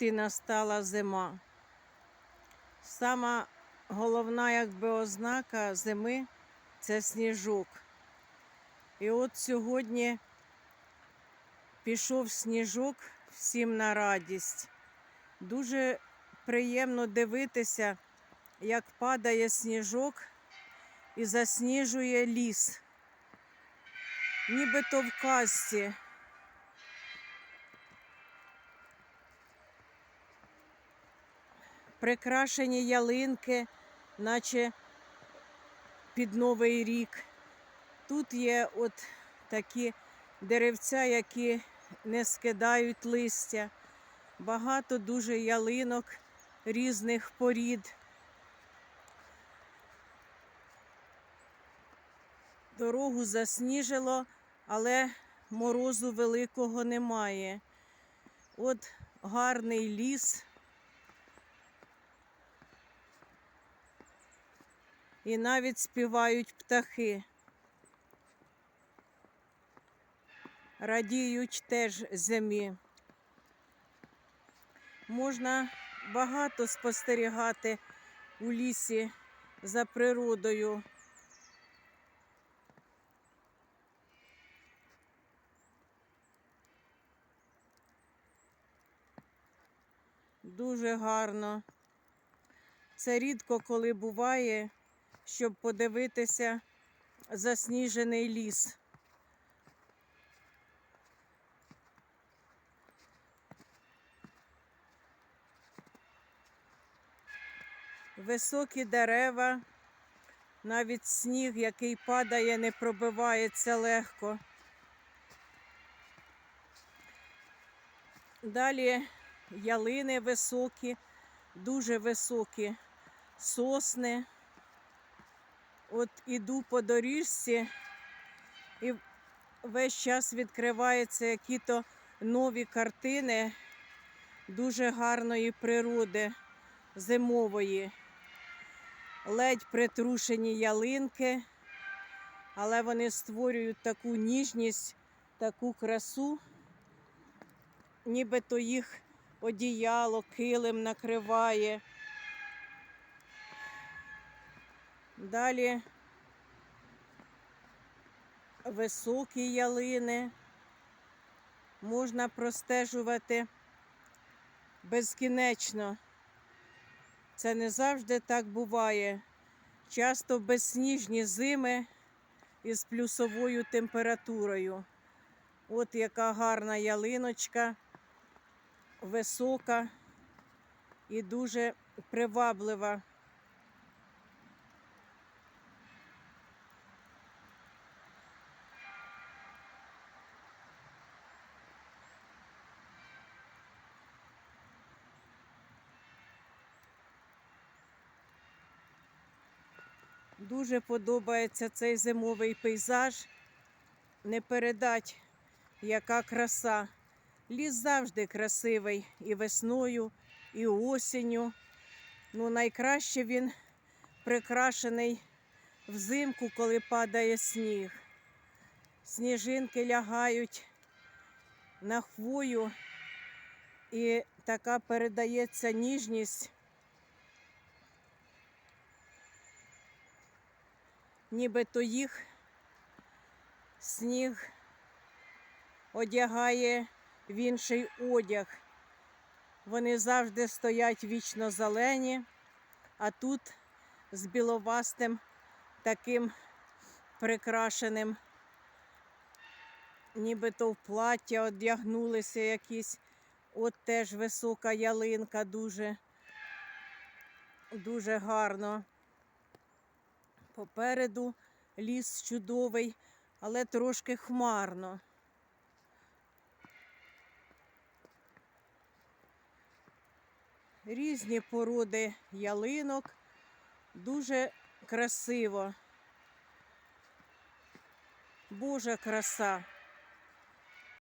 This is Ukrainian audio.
Нарешті настала зима. Сама головна якби ознака зими це сніжок. І от сьогодні пішов сніжок всім на радість. Дуже приємно дивитися, як падає сніжок і засніжує ліс. Нібито в казці. Прикрашені ялинки, наче під Новий рік. Тут є от такі деревця, які не скидають листя. Багато дуже ялинок різних порід. Дорогу засніжило, але морозу великого немає. От гарний ліс. І навіть співають птахи. Радіють теж зимі. Можна багато спостерігати у лісі за природою. Дуже гарно. Це рідко коли буває, щоб подивитися засніжений ліс. Високі дерева, навіть сніг, який падає, не пробивається легко. Далі ялини високі, дуже високі сосни. От іду по доріжці і весь час відкриваються які-то нові картини дуже гарної природи зимової. Ледь притрушені ялинки, але вони створюють таку ніжність, таку красу, нібито їх одіяло, килим накриває. Далі високі ялини. Можна простежувати безкінечно. Це не завжди так буває. Часто безсніжні зими із плюсовою температурою. От яка гарна ялиночка, висока і дуже приваблива. Дуже подобається цей зимовий пейзаж. Не передать, яка краса. Ліс завжди красивий і весною, і осінню. Ну, найкраще він прикрашений взимку, коли падає сніг. Сніжинки лягають на хвою, і така передається ніжність. Нібито їх сніг одягає в інший одяг. Вони завжди стоять вічно зелені, а тут з біловастим таким прикрашеним, нібито в плаття одягнулися якісь. От теж висока ялинка, дуже, дуже гарно. Попереду ліс чудовий, але трошки хмарно. Різні породи ялинок, дуже красиво. Божа краса.